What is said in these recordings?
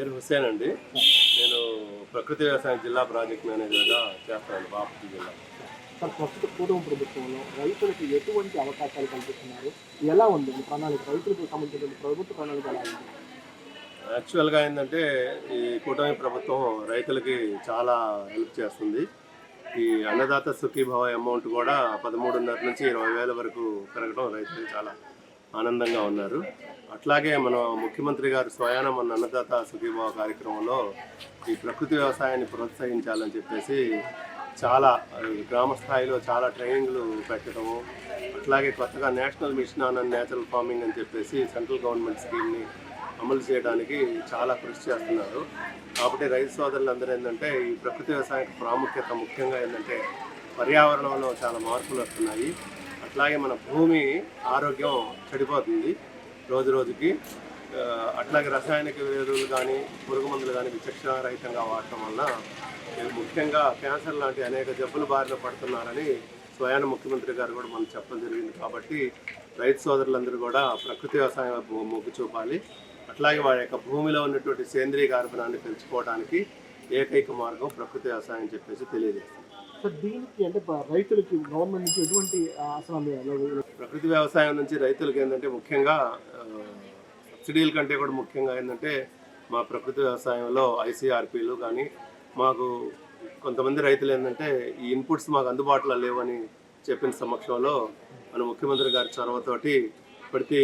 పేరు హుస్సేన్ అండి నేను ప్రకృతి వ్యవసాయం జిల్లా ప్రాజెక్ట్ మేనేజర్గా చేస్తాను బాపట్ల జిల్లా. సార్ ప్రస్తుత కుటుంబ ప్రభుత్వంలో రైతులకు ఎటువంటి అవకాశాలు కల్పిస్తున్నారు? ఎలా ఉంది? ప్రణాళిక రైతులకు సంబంధించిన ప్రభుత్వ ప్రణాళిక ఎలా ఉంది? యాక్చువల్గా ఏంటంటే ఈ కూటమి ప్రభుత్వం రైతులకి చాలా హెల్ప్ చేస్తుంది. ఈ అన్నదాత సుఖీభావ అమౌంట్ కూడా పదమూడున్నర నుంచి ఇరవై వేల వరకు పెరగడం రైతులు చాలా ఆనందంగా ఉన్నారు. అట్లాగే మన ముఖ్యమంత్రి గారు స్వయాన మన అన్నదాత సుఖీభావ కార్యక్రమంలో ఈ ప్రకృతి వ్యవసాయాన్ని ప్రోత్సహించాలని చెప్పేసి చాలా గ్రామ స్థాయిలో చాలా ట్రైనింగ్లు పెట్టడము అట్లాగే కొత్తగా national mission on natural farming అని చెప్పేసి సెంట్రల్ గవర్నమెంట్ స్కీమ్ని అమలు చేయడానికి చాలా కృషి చేస్తున్నారు. కాబట్టి రైతు సోదరులందరూ ఏంటంటే ఈ ప్రకృతి వ్యవసాయం ప్రాముఖ్యత ముఖ్యంగా ఏంటంటే పర్యావరణంలో చాలా మార్పులు వస్తున్నాయి. అట్లాగే మన భూమి ఆరోగ్యం చెడిపోతుంది. రోజు రోజుకి అట్లాగే రసాయనిక ఎరువులు కానీ పురుగు మందులు కానీ విచక్షణ రహితంగా వాడటం వల్ల ముఖ్యంగా క్యాన్సర్ లాంటి అనేక జబ్బులు బారిన పడుతున్నారని స్వయాన ముఖ్యమంత్రి గారు కూడా మనం చెప్పడం జరిగింది. కాబట్టి రైతు సోదరులందరూ కూడా ప్రకృతి వ్యవసాయం మొగ్గు చూపాలి. అట్లాగే వారి యొక్క భూమిలో ఉన్నటువంటి సేంద్రీయ కార్బనాన్ని పెంచుకోవడానికి ఏకైక మార్గం ప్రకృతి వ్యవసాయం చెప్పేసి తెలియజేస్తుంది దీనికి అంటే రైతులకి గవర్నమెంట్ నుంచి ఎటువంటి అసలు ప్రకృతి వ్యవసాయం నుంచి రైతులకు ఏంటంటే ముఖ్యంగా సబ్సిడీల కంటే కూడా ముఖ్యంగా ఏంటంటే మా ప్రకృతి వ్యవసాయంలో ఐసీఆర్పీలు కానీ మాకు కొంతమంది రైతులు ఏంటంటే ఈ ఇన్పుట్స్ మాకు అందుబాటులో లేవని చెప్పిన సమక్షంలో మన ముఖ్యమంత్రి గారి చొరవతోటి ప్రతి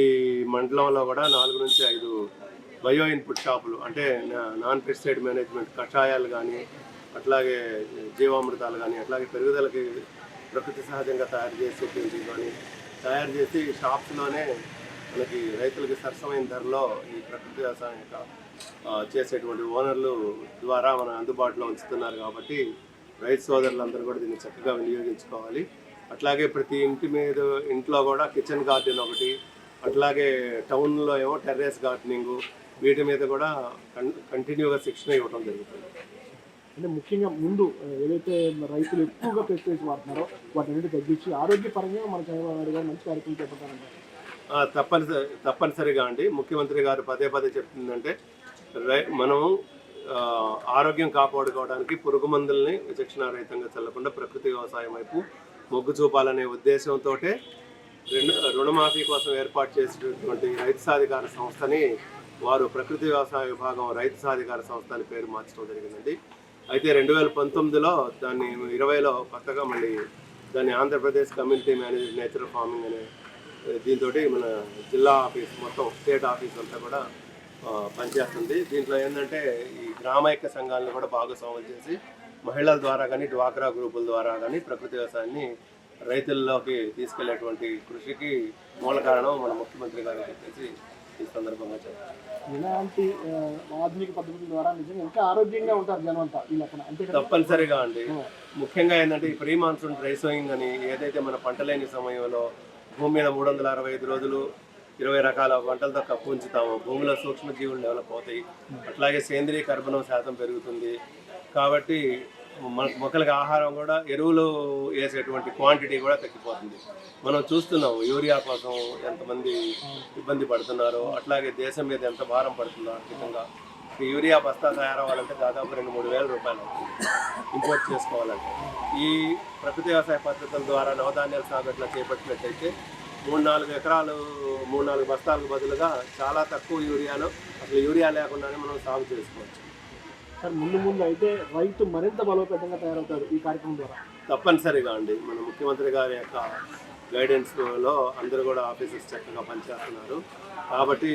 మండలంలో కూడా నాలుగు నుంచి ఐదు బయో ఇన్పుట్ షాపులు అంటే నాన్ పెస్టిసైడ్ మేనేజ్మెంట్ కషాయాలు కానీ అట్లాగే జీవామృతాలు కానీ అట్లాగే పెరుగుదలకి ప్రకృతి సహజంగా తయారు చేసేటువంటి కానీ తయారు చేసి షాప్స్లోనే మనకి రైతులకి సరసమైన ధరలో ఈ ప్రకృతి వ్యవసాయం యొక్క చేసేటువంటి ఓనర్లు ద్వారా మన అందుబాటులో ఉంచుతున్నారు కాబట్టి రైతు సోదరులందరూ కూడా దీన్ని చక్కగా వినియోగించుకోవాలి. అట్లాగే ప్రతి ఇంటి మీద ఇంట్లో కూడా కిచెన్ గార్డెన్ ఒకటి అట్లాగే టౌన్లో ఏమో టెర్రస్ గార్డెనింగ్ వీటి మీద కూడా కన్ కంటిన్యూగా శిక్షణ ఇవ్వడం జరుగుతుంది. అంటే ముఖ్యంగా ముందు ఏదైతే రైతులు ఎక్కువగా పెస్టిసైడ్స్ వాడుతున్నారో వాటిని తగ్గించి ఆరోగ్యపరంగా మన చంద్రబాబు గారు మంచి కార్యక్రమం చేపట్టారంటారు తప్పనిసరి తప్పనిసరిగా అండి. ముఖ్యమంత్రి గారు పదే పదే చెప్తుందంటే రై మనం ఆరోగ్యం కాపాడుకోవడానికి పురుగు మందుల్ని విచక్షణారహితంగా చల్లకుండా ప్రకృతి వ్యవసాయం వైపు మొగ్గు చూపాలనే ఉద్దేశంతో రుణ రుణమాఫీ కోసం ఏర్పాటు చేసినటువంటి రైతు సాధికార సంస్థని వారు ప్రకృతి వ్యవసాయ విభాగం రైతు సాధికార సంస్థ అని పేరు మార్చడం జరిగిందండి. అయితే రెండు వేల పంతొమ్మిదిలో దాన్ని ఇరవైలో కొత్తగా మళ్ళీ దాన్ని Andhra Pradesh community manage natural farming అనే దీంతో మన జిల్లా ఆఫీస్ మొత్తం స్టేట్ ఆఫీస్ అంతా కూడా పనిచేస్తుంది. దీంట్లో ఏంటంటే ఈ గ్రామైక్య సంఘాలను కూడా భాగస్వామ్యం చేసి మహిళల ద్వారా కానీ డ్వాక్రా గ్రూపుల ద్వారా కానీ ప్రకృతి వ్యవసాయాన్ని రైతుల్లోకి తీసుకెళ్ళేటువంటి కృషికి మూల కారణం మన ముఖ్యమంత్రి గారు చెప్పేసి ఈ సందర్భంగా చెప్పారు. ఇలాంటి ఆధునిక పద్ధతుల ద్వారా నిజంగా ఇంకా ఆరోగ్యంగా ఉంటారు జనం అంతా ఈ లెక్కన. అంతే తప్పనిసరిగా అండి. ముఖ్యంగా ఏంటంటే ఈ ప్రీ మాన్సూన్ డ్రై సోయింగ్ అని ఏదైతే మన పంట లేని సమయంలో భూమి మీద మూడు వందల అరవై ఐదు రోజులు ఇరవై రకాల పంటలతో కప్పు ఉంచుతాము. భూమిలో సూక్ష్మజీవులు డెవలప్ అవుతాయి. అట్లాగే సేంద్రీయ కర్బనం శాతం పెరుగుతుంది. కాబట్టి మొక్కలకి ఆహారం కూడా ఎరువులు వేసేటువంటి క్వాంటిటీ కూడా తగ్గిపోతుంది. మనం చూస్తున్నాము యూరియా కోసం ఎంతమంది ఇబ్బంది పడుతున్నారో అట్లాగే దేశం మీద ఎంత భారం పడుతుందో ఆర్థికంగా. ఈ యూరియా బస్తా తయారవ్వాలంటే దాదాపు రెండు మూడు వేల రూపాయలు ఇంపోర్ట్ చేసుకోవాలంటే. ఈ ప్రకృతి వ్యవసాయ పద్ధతుల ద్వారా నవధాన్యాల సాగు అట్లా చేపట్టినట్టయితే మూడు నాలుగు ఎకరాలు మూడు నాలుగు బస్తాలకు బదులుగా చాలా తక్కువ యూరియాలో అసలు యూరియా లేకుండానే మనం సాగు చేసుకోవచ్చు. సార్ ముందు ముందు అయితే రైతు మరింత బలోపేతంగా తయారవుతాడు ఈ కార్యక్రమం ద్వారా. తప్పనిసరిగా అండి. మన ముఖ్యమంత్రి గారి యొక్క గైడెన్స్లో అందరూ కూడా ఆఫీసర్స్ చక్కగా పనిచేస్తున్నారు. కాబట్టి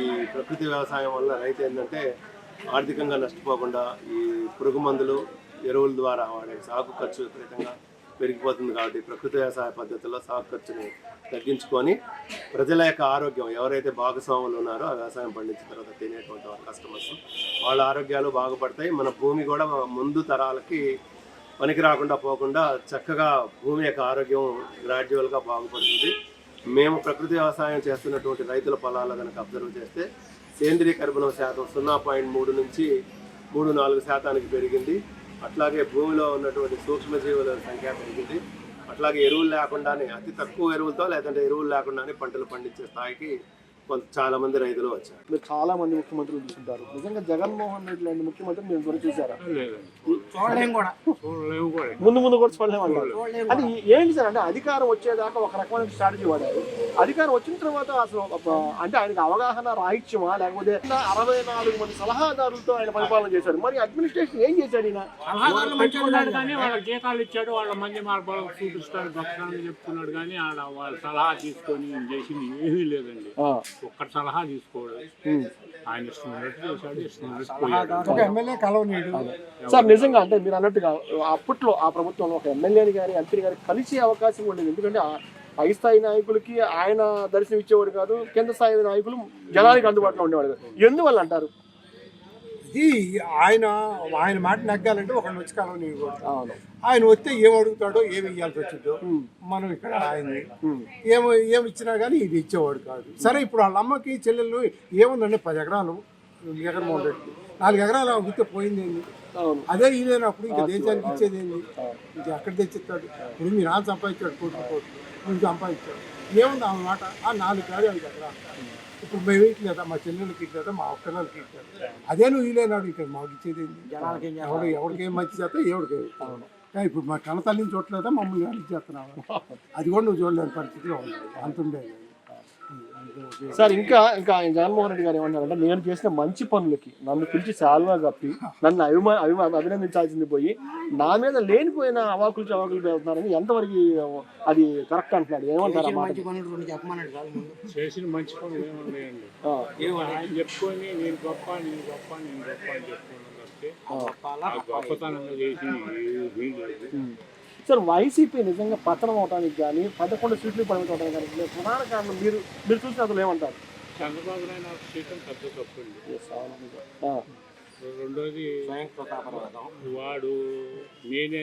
ఈ ప్రకృతి వ్యవసాయం వల్ల రైతు ఏంటంటే ఆర్థికంగా నష్టపోకుండా ఈ పురుగు మందులు ఎరువుల ద్వారా వాడే సాగు ఖర్చు విపరీతంగా పెరిగిపోతుంది కాబట్టి ప్రకృతి వ్యవసాయ పద్ధతిలో సాగు ఖర్చుని తగ్గించుకొని ప్రజల యొక్క ఆరోగ్యం ఎవరైతే భాగస్వాములు ఉన్నారో ఆ వ్యవసాయం పండించిన తర్వాత తినేటువంటి కస్టమర్స్ వాళ్ళ ఆరోగ్యాలు బాగుపడతాయి. మన భూమి కూడా ముందు తరాలకి పనికి రాకుండా పోకుండా చక్కగా భూమి యొక్క ఆరోగ్యం గ్రాడ్యువల్గా బాగుపడుతుంది. మేము ప్రకృతి వ్యవసాయం చేస్తున్నటువంటి రైతుల పొలాలు కనుక అబ్జర్వ్ చేస్తే సేంద్రీయ కర్బనం శాతం సున్నా పాయింట్ మూడు నుంచి మూడు నాలుగు శాతానికి పెరిగింది. అట్లాగే భూమిలో ఉన్నటువంటి సూక్ష్మజీవుల సంఖ్య పెరిగింది. అట్లాగే ఎరువులు లేకుండానే అతి తక్కువ ఎరువులతో లేదంటే ఎరువులు లేకుండానే పంటలు పండించే స్థాయికి కొంత చాలా మంది రైతులు వచ్చారు. మీరు చాలా మంది ముఖ్యమంత్రులు చూసుంటారు. నిజంగా జగన్మోహన్ రెడ్డి లాంటి ముఖ్యమంత్రి మీరు కూడా చూసారా? చూడలేము కూడా. చూడలేము కూడా. ముందు ముందు కూడా చూడలేమంటారు. అది ఏంటి సార్? అంటే అధికారం వచ్చేదాకా ఒక రకమైన స్ట్రాటజీ వాడారు. అధికారం వచ్చిన తర్వాత అసలు అంటే ఆయనకి అవగాహన రాహిత్యమా? లేకపోతే అరవై నాలుగు మంది సలహాదారులతో ఆయన పరిపాలన చేశాడు. మరి అడ్మినిస్ట్రేషన్ ఏం చేశాడు ఈయన? వాళ్ళ జీతాలు ఇచ్చాడు వాళ్ళ మంది మార్పాలు చూపిస్తాడు గొప్పతనం చెప్తున్నాడు కానీ ఆడ వాళ్ళ సలహా తీసుకొని చేసింది ఏమీ లేదండి. ఆ, ఒక్కటి సలహా తీసుకోడు. ఉమ్. ఆయన చేశాడు సార్ నిజంగా అంటే మీరు అన్నట్టుగా అప్పట్లో ఆ ప్రభుత్వంలో ఒక ఎమ్మెల్యేని కానీ ఎంపీని కానీ కలిసే అవకాశం ఉండేది. ఎందుకంటే ఆ పై స్థాయి నాయకులకి ఆయన దర్శనం ఇచ్చేవాడు కాదు కింద స్థాయి నాయకులు జనానికి అందుబాటులో ఉండేవాడు కాదు. ఎందువల్ల అంటారు? ఇది ఆయన ఆయన మాట నగ్గాలంటే ఒకరిని వచ్చి అవును. ఆయన వస్తే ఏం అడుగుతాడో ఏమి ఇవ్వాల్సి వచ్చిందో మనం ఇక్కడ ఆయన ఏమి ఏమి ఇచ్చినా కానీ ఇది ఇచ్చేవాడు కాదు. సరే ఇప్పుడు వాళ్ళ అమ్మకి చెల్లెళ్ళు ఏముందండి? పది ఎకరాలు జగన్మోహన్ రెడ్డి నాలుగు ఎకరాలు అడిగితే పోయింది ఏంది? అవును. అదే ఇదేనప్పుడు ఇంకా దేశానికి ఇచ్చేది ఏంది? ఇంకా ఎక్కడ తెచ్చిస్తాడు? ఇప్పుడు మీ నాన్న సంపాదించాడు కోట్లు కోట్లు. నువ్వు సంపాదించాడు ఏముంది ఆమె మాట? ఆ నాలుగు కాదు ఐదు ఎకరాలు ఇప్పుడు మేము ఇట్లేదా మా చెల్లెలకి ఇట్లేదా మా పిల్లలకి ఇట్లేదా అదే నువ్వు ఇలేనాడు ఇక్కడ మాకు ఇచ్చేది ఎవడు ఎవరికి ఏం మంచి చేస్తా ఎవరికి కానీ ఇప్పుడు మా కన్న తల్లిని చూడలేదా? మమ్మల్ని వాళ్ళు చేస్తున్నావు? అది కూడా నువ్వు చూడలేని పరిస్థితిలో ఉంది అంత ఉండేది సార్ ఇంకా ఇంకా ఆయన జగన్మోహన్ రెడ్డి గారు ఏమన్నారంటే నేను చేసిన మంచి పనులకి నన్ను పిలిచి శాలువా కప్పి నన్ను అభిమా అభిమా అభినందించాల్సింది పోయి నా మీద లేనిపోయిన అవాకులు చవాకులు పెడుతున్నారని ఎంతవరకు అది కరెక్ట్ అంటున్నాడు? ఏమంటారు చేసిన మంచి పనులు ఏమన్నాయండి? ఆ, ఆయన చెప్పుకొని నేను గొప్ప నేను గొప్ప నేను గొప్ప అని చెప్పుకున్నాను తప్పితే ఆ. గొప్పతనంగా చేసి ఏమీ లేదు ఉమ్. సార్ వైసీపీ నిజంగా పతనం అవడానికి కానీ పదకొండు సీట్లు పరిమితం అవడానికి కానీ ప్రధాన కారణం మీరు మీరు చూసిన అసలు ఏమంటారు? చంద్రబాబు నాయుడు నాకు పెద్ద తప్పండి. రెండోది వాడు నేనే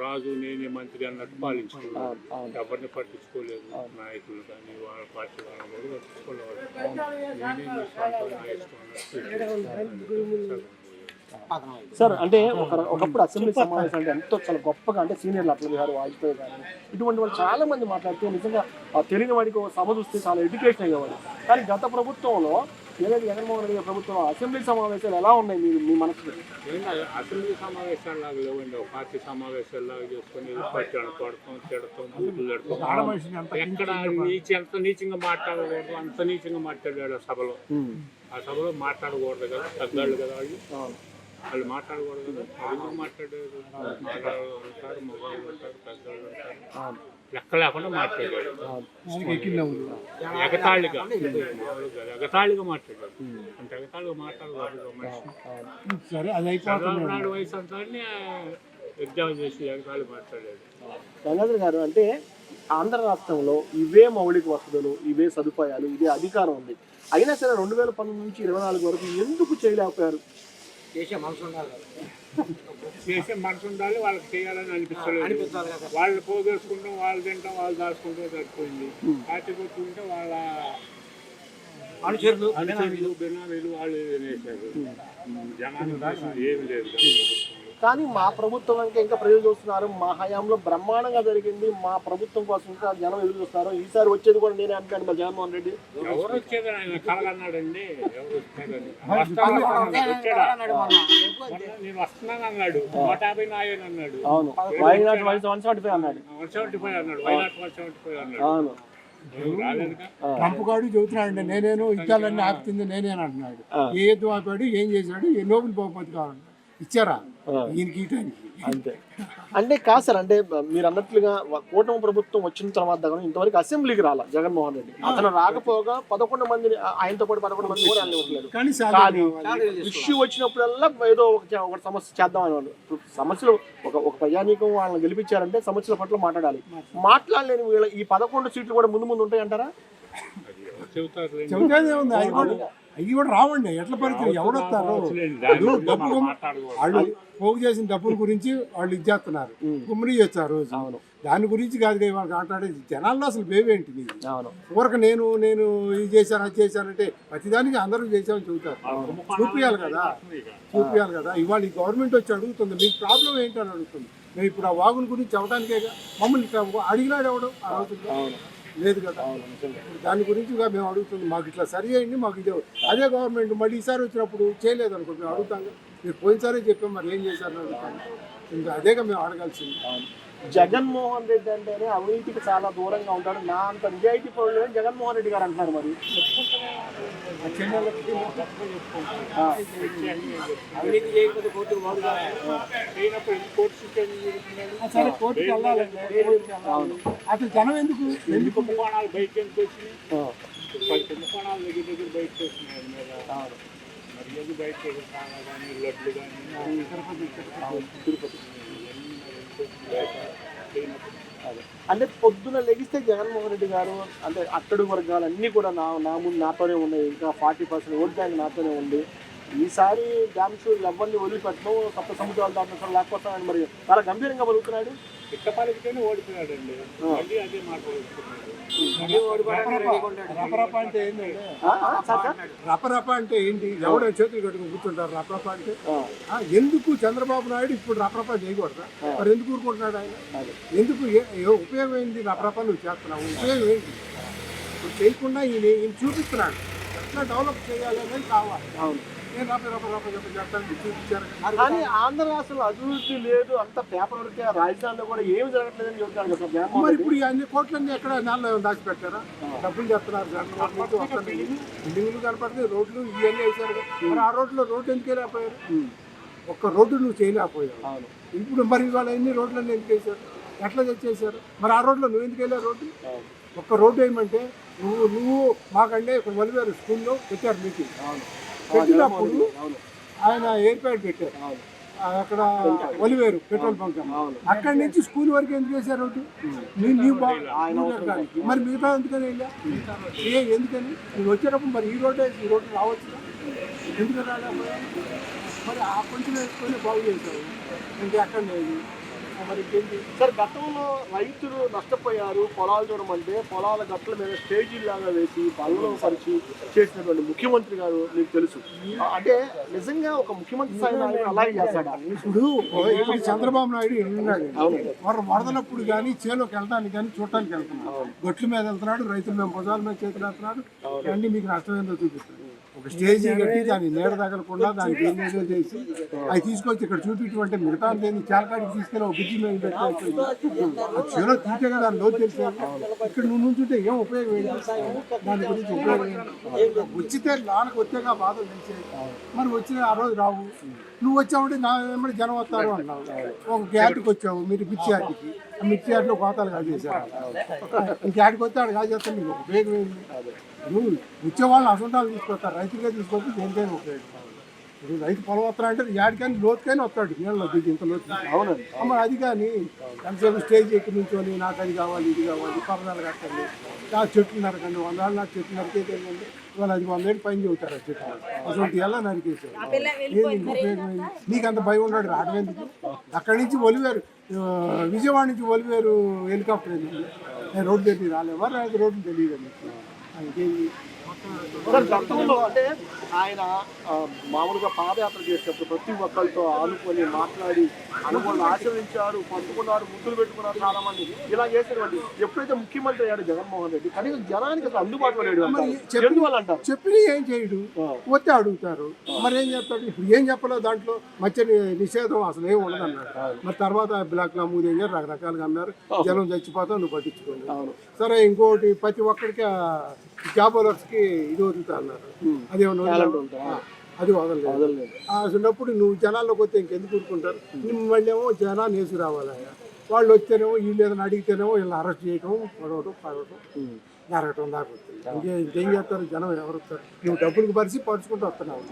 రాజు నేనే మంత్రి అన్నట్టు పాలించుకున్నాడు. ఎవరిని పట్టించుకోలేదు. నాయకులు కానీ వాళ్ళ పార్టీ వాళ్ళని కూడా పట్టించుకోలేదు. నేనే సార్ అంటే ఒక ఒకప్పుడు అసెంబ్లీ సమావేశం అంటే ఎంతో చాలా గొప్పగా అంటే సీనియర్లు అట్ల గారు వాజ్పేయి గారు ఇటువంటి వాళ్ళు చాలా మంది మాట్లాడితే నిజంగా ఆ తెలియని వాడికి ఒక సభ చూస్తే చాలా ఎడ్యుకేషన్ అయ్యేవాడు కానీ గత ప్రభుత్వంలో ఏదైతే జగన్మోహన్ రెడ్డి గారి ప్రభుత్వంలో అసెంబ్లీ సమావేశాలు ఎలా ఉన్నాయి మీరు మీ మనసులో? ఏంటో అసెంబ్లీ సమావేశాలు లాగా లేవండి. ఒక పార్టీ సమావేశాలు లాగా చేసుకొని తిడతాం బూతులు ఎక్కడ నీచ ఎంత నీచంగా మాట్లాడకూడదు అంత నీచంగా మాట్లాడాడు ఆ సభలో. ఆ సభలో మాట్లాడకూడదు కదా పెద్దవాళ్ళు కదా వాళ్ళు. వాళ్ళు మాట్లాడకూడదు కదా. ఎందుకు మాట్లాడారు మాట్లాడారు ఉంటారు మగవాళ్ళు ఉంటారు పెద్దవాళ్ళు ఉంటారు లెక్క లేకుండా మాట్లాడాడు ఎగతాళిగా. ఎగతాళిగా మాట్లాడాడు అంటే ఎగతాళిగా మాట్లాడకూడదు మనిషి సరే అది చంద్రబాబు నాయుడు వయసు అంతా ఎగ్జామ్ చేసి ఎగతాళి మాట్లాడాడు గంగాధర్ గారు అంటే ఆంధ్ర రాష్ట్రంలో ఇవే మౌలిక వసతులు ఇవే సదుపాయాలు ఇదే అధికారం ఉంది. అయినా సరే రెండు వేల పంతొమ్మిది నుంచి ఇరవై నాలుగు వరకు ఎందుకు చేయలేకపోయారు? చేసే మనసు ఉండాలి వాళ్ళకి చేయాలని అనిపిస్తలేదు. వాళ్ళు పోగేసుకుంటాం వాళ్ళు తింటాం వాళ్ళు దాచుకుంటే సరిపోయింది. కొట్టుకుంటే వాళ్ళ అనుచరులు అనుచరులు బినామీలు. వాళ్ళు జనాన్ని రాసింది ఏమి లేదు కానీ మా ప్రభుత్వం ఇంకా ఇంకా ప్రజలు చూస్తున్నారు. మా హయాంలో బ్రహ్మాండంగా జరిగింది. మా ప్రభుత్వం కోసం ఇంకా జనం ఎదురు చూస్తున్నారు. ఈసారి వచ్చేది కూడా నేనే అంటాను మా జగన్మోహన్ రెడ్డి. ఎవరు వచ్చేదని ఆయన కలగన్నాడండి. ఎవరు వచ్చారని వస్తాను అన్నాడు. నేను వస్తున్నాను అన్నాడు. నూట యాభై నాయని అన్నాడు. అవును. Why not one one seventy five అన్నాడు. వన్ సెవెంటీ ఫైవ్ అన్నాడు. Why not one seventy five అన్నాడు. అవును. పంపగాడు చెబుతున్నాడు నేనేను ఇచ్చాలన్నీ ఆపుతుంది నేనేను అంటున్నాడు ఏ ఎద్దు ఆపాడు ఏం చేశాడు ఏ నోబుల్ బహుమతి కావాలి ఇచ్చారా? ఈయనకి అంతే. అంటే కాదు సార్ అంటే మీరు అన్నట్లుగా కూటమి ప్రభుత్వం వచ్చిన తర్వాత కూడా ఇంతవరకు అసెంబ్లీకి రాల జగన్మోహన్ రెడ్డి. అతను రాకపోగా పదకొండు మందిని ఆ- ఆయనతో పాటు పదకొండు మంది కూడా కానీ ఇష్యూ వచ్చినప్పుడల్లా ఏదో ఒక సమస్య చేద్దాం అనేవాళ్ళు ఇప్పుడు సమస్యలు ఒక ఒక ప్రజానీకం వాళ్ళని గెలిపించారంటే సమస్యల పట్ల మాట్లాడాలి. మాట్లాడలేని వీళ్ళ ఈ పదకొండు సీట్లు కూడా ముందు ముందు ఉంటాయి అంటారా అది ఎవరు చెబుతారు అవి కూడా రావండి. ఎట్ల పరిస్థితి? ఎవడొస్తారు డబ్బు వాళ్ళు పోగు చేసిన డబ్బుల గురించి వాళ్ళు ఇచ్చేస్తున్నారు కుమ్మరి చేస్తారు దాని గురించి కాదు కదా వాళ్ళు మాట్లాడేది జనాల్లో అసలు బేవేంటి నీది? అవును. ఊరక నేను నేను ఇది చేశాను అది చేశానంటే ప్రతిదానికి అందరూ చేశామని చెబుతారు. చూపించాలి కదా. చూపించాలి కదా. ఇవాళ ఈ గవర్నమెంట్ వచ్చి అడుగుతుంది మీకు ప్రాబ్లం ఏంటని అడుగుతుంది. మేము ఇప్పుడు ఆ వాగుల గురించి చెప్పడానికే మమ్మల్ని అడిగినాడు ఎవడు ఆ రోజుల్లో? అవును. లేదు కదా. అవును దాని గురించి మేము అడుగుతుంది మాకు ఇట్లా సరి అయింది మాకు ఇదే. అదే గవర్నమెంట్ మళ్ళీ ఈసారి వచ్చినప్పుడు చేయలేదు అనుకో మేము అడుగుతాం. మీరు పోయినసారే చెప్పాం మరి ఏం చేశారు అడుగుతాం. ఇంకా అదేగా మేము అడగాల్సింది. జగన్మోహన్ రెడ్డి అంటేనే అవినీతికి చాలా దూరంగా ఉంటాడు. నా అంత నిజాయితీ పౌరులు జగన్మోహన్ రెడ్డి గారు అంటున్నారు మరి. అవినీతి చేయకపోతే కోర్టు? సరే కోర్టుకి వెళ్ళాలండి. అసలు జనం ఎందుకు? ఎందుకు కుంభకోణాలు బయటకు ఎందుకు వచ్చినాయి? ఆ, పది కుంభకోణాలు దగ్గర దగ్గర బయటకు వచ్చినాయి అది మీద అవును. మరి ఎందుకు బయటకు కానీ లడ్లు కానీ తిరుపతి తిరుపతి. అవును, తిరుపతి ఇవన్నీ మరి ఎందుకు బయట అదే. అంటే పొద్దున లెగిస్తే జగన్మోహన్ రెడ్డి గారు అంటే అట్టడు వర్గాలు అన్నీ కూడా నా నా ముందు నాతోనే ఉన్నాయి. ఇంకా ఫార్టీ పర్సెంట్ ఓట్ బ్యాంక్ నాతోనే ఉంది. ఈసారి డ్యామ్ షూర్ ఎవరిని వదిలిపెట్టడం సప్త సముద్రాలు దాటడం లేకపోతే ఆయన మరి చాలా గంభీరంగా పలుకుతున్నాడు ఇట్టపాలకితేనే ఓడిపోయాడండి. మళ్ళీ అదే మాట ఓడిపోయాడు రపరప అంటే సార్? రపరప అంటే ఏంటి? ఎవడో చేతులు కట్టుకుని కూర్చుంటారు రపరప అంటే? ఎందుకు చంద్రబాబు నాయుడు ఇప్పుడు రపరప చేయకూడదా? మరి ఎందుకు ఊరుకుంటున్నాడు ఆయన. ఎందుకు ఉపయోగం ఏంది రపరప నువ్వు చేస్తున్నావు? ఉపయోగం ఏంటి? ఇప్పుడు చేయకుండా ఈయన ఈయన చూపిస్తున్నాడు. ఎట్లా డెవలప్ చేయాలి అనేది కావాలి. అవును. కానీ ఆంధ్ర రాష్ట్రంలో అభివృద్ధి లేదు అంత పేపర్ వర్కే రాజధానిలో కూడా ఏమి జరగట్లేదని చెబుతారు కదా మరి ఇప్పుడు అన్ని కోట్లన్నీ ఎక్కడ నెలలో దాచిపెట్టారా? డబ్బులు చెప్తున్నారు. బిల్డింగ్లు కనపడుతుంది రోడ్లు ఇవన్నీ వేశారు. మరి ఆ రోడ్లో రోడ్డు ఎందుకు వెళ్ళిపోయారు ఉమ్, ఒక్క రోడ్డు నువ్వు చేయలేకపోయావు. ఇప్పుడు మరి ఇవాళ ఎన్ని రోడ్లన్నీ ఎందుకు వేశారు? ఎట్లా తెచ్చేసారు మరి ఆ రోడ్లో నువ్వు ఎందుకు వెళ్ళావు రోడ్డు? ఒక్క రోడ్డు వేయమంటే నువ్వు నువ్వు మాకంటే ఇక్కడ వలివారు స్కూల్లో పెట్టారు మీటింగ్. అవును. పెట్టినప్పుడు ఆయన ఏర్పాటు పెట్టారు. అక్కడ ఒలివేరు పెట్రోల్ బంక్ అక్కడి నుంచి స్కూల్ వరకు ఎందుకు నీ- నీవు. మరి మిగతా ఎందుకని ఏ ఎందుకని? నువ్వు వచ్చేటప్పుడు మరి ఈ రోడ్డు ఈ రోడ్డు రావచ్చు ఎందుకు రాలేకపోయా మరి ఆ కొంచెం వేసుకొని బాగు చేశావు. ఇంకా ఎక్కడ లేదు. సార్ గతంలో రైతులు నష్టపోయారు పొలాలు చూడమంటే పొలాల గట్ల మీద స్టేజీ లాగా వేసి బలలో పరిచి చేసినటువంటి ముఖ్యమంత్రి గారు మీకు తెలుసు. అంటే నిజంగా ఒక ముఖ్యమంత్రి స్థాయి అలాగే చేస్తాడా ఇప్పుడు ఇప్పుడు చంద్రబాబు నాయుడు ఉన్నాడు? వర వరదలప్పుడు కానీ చేలోకి వెళ్ళడానికి కానీ చూడటానికి వెళ్తున్నాడు. గొట్ల మీద వెళ్తున్నాడు రైతుల మీద భుజాల మీద చేతులు వెళ్తున్నాడు అన్ని మీకు నష్టం ఏందో చూపిస్తాడు. ఒక స్టేజ్ కట్టి దాన్ని నీడ తగలకుండా దానికి ఏం చేసి అవి తీసుకొచ్చి ఇక్కడ చూపించమంటే మిగతా దేన్ని చాలకాడికి తీసుకెళ్ళి ఒక బ్రిడ్జి మీద పెట్టాల్సి ఆ చేలో కదా దాని లోతు తెలిసే ఇక్కడ నువ్వు నుంచుంటే ఏం ఉపయోగం ఏంటి? దాని గురించి ఉపయోగం ఏంటి? వచ్చితే నాన్నకు వచ్చాక బాధలు తెలిసే మరి వచ్చిన ఆ రోజు రావు. నువ్వు వచ్చావంటే నా వెంబడి జనం వస్తారు అంటున్నావు ఒక గ్యాట్కి వచ్చావు మీరు మిర్చి ఆటికి ఆ మిర్చి ఆటలో కోతాలు కాజేశారు. ఇంక ఆటికి వస్తే ఆడు కాజేస్తాను నీకు. ఉపయోగం ఏంటి నువ్వు వచ్చే వాళ్ళని అసంటాలు తీసుకొస్తారు రైతులుగా తీసుకొస్తే దేనికైనా ఉపయోగం. ఇప్పుడు రైతు పొలం వస్తా అంటే యాడికైనా లోతుకైనా వస్తాడు నీళ్ళలో దిగి ఇంత లోతు. అవునండి. అమ్మ అది కానీ ఎంతసేపు స్టేజ్ ఎక్కి నుంచొని నాకు అది కావాలి ఇది కావాలి పరదాలు కట్టండి నా చెట్లు నరకండి వంద నాకు చెట్లు నరికేది ఏంటంటే ఇవాళ అది వంద ఏళ్ళు పైన చెబుతారు ఆ చెట్లు. అసలు ఎలా నరికేసారు? నీకు అంత భయం ఉన్నాడు రావడం ఎందుకు? అక్కడి నుంచి ఒలివేరు ఆ, విజయవాడ నుంచి ఒలివేరు హెలికాప్టర్ వెళ్ళింది నేను రోడ్డు దగ్గర రాలేవా? నాకు రోడ్డు తెలియదు సార్ గతంలో అంటే ఆయన మామూలుగా పాదయాత్ర చేసినప్పుడు ప్రతి ఒక్కరితో ఆనుకొని మాట్లాడి అనుకోని ఆచరించారు పంచుకున్నారు ముద్దులు పెట్టుకున్నారు చాలా మంది ఇలా చేసినటువంటి ఎప్పుడైతే ముఖ్యమంత్రి అయ్యాడు జగన్మోహన్ రెడ్డి కనీసం జనానికి అసలు అందుబాటులో లేడు అంటారు. చెప్పి- ఎందువల్ల అంటారు చెప్పిన ఏం చేయడు. వస్తే అడుగుతారు. మరి ఏం చెప్తాడు ఇప్పుడు ఏం చెప్పలేదు దాంట్లో? మధ్య నిషేధం అసలు ఏం ఉండదు అన్నాడు మరి తర్వాత బ్లాక్లో అమ్ముదేంగా రకరకాలుగా అన్నారు. జనం చచ్చిపోతావు నువ్వు పట్టించుకోండి సరే ఇంకోటి ప్రతి ఒక్కరికి జాబ్కి ఇది వదులుతా అన్నారు. అదేమన్నా అది వదలలేదు. అసలున్నప్పుడు నువ్వు జనాల్లోకి వస్తే ఇంకెందుకు ఊరుకుంటారు? మళ్ళీ ఏమో జనాన్ని వేసి రావాలి వాళ్ళు వస్తేనేమో వీళ్ళు ఏదైనా అడిగితేనేమో వీళ్ళని అరెస్ట్ చేయటం పడవటం పడవటం ఉమ్. జరగటం దాకా ఇంకే ఇంకేం చేస్తారు? జనం ఎవరు వస్తారు? నువ్వు డబ్బులకు పరిచి పరుచుకుంటూ వస్తున్నావు.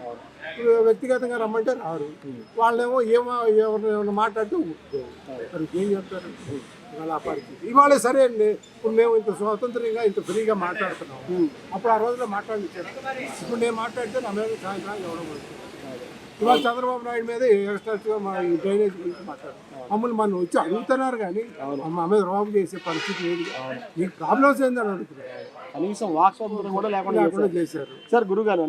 వ్యక్తిగతంగా రమ్మంటే రారు. వాళ్ళేమో ఏమో ఎవరిని ఏమైనా మాట్లాడితే మరి ఏం చేస్తారు? ఇవాళ పరిస్థితి. ఇవాళ సరే అండి. ఇప్పుడు మేము ఇంత స్వతంత్రంగా ఇంత ఫ్రీగా మాట్లాడుతున్నాం అప్పుడు ఆ రోజుల్లో మాట్లాడించారు. ఇప్పుడు నేను మాట్లాడితే నా మీద సాయంత్రం ఎవడో ఇవాళ చంద్రబాబు నాయుడు మీద ఎక్స్ట్రా మా ఈ డ్రైనేజ్ గురించి మాట్లాడు మమ్మల్ని మనం వచ్చి అడుగుతున్నారు కానీ మా మీద రోగం చేసే పరిస్థితి లేదు. మీకు ప్రాబ్లమ్స్ ఏందని అడుగుతున్నారు. కనీసం వాక్ స్వాతంత్రం కూడా లేకుండా. చేశారు సార్ గురుగారు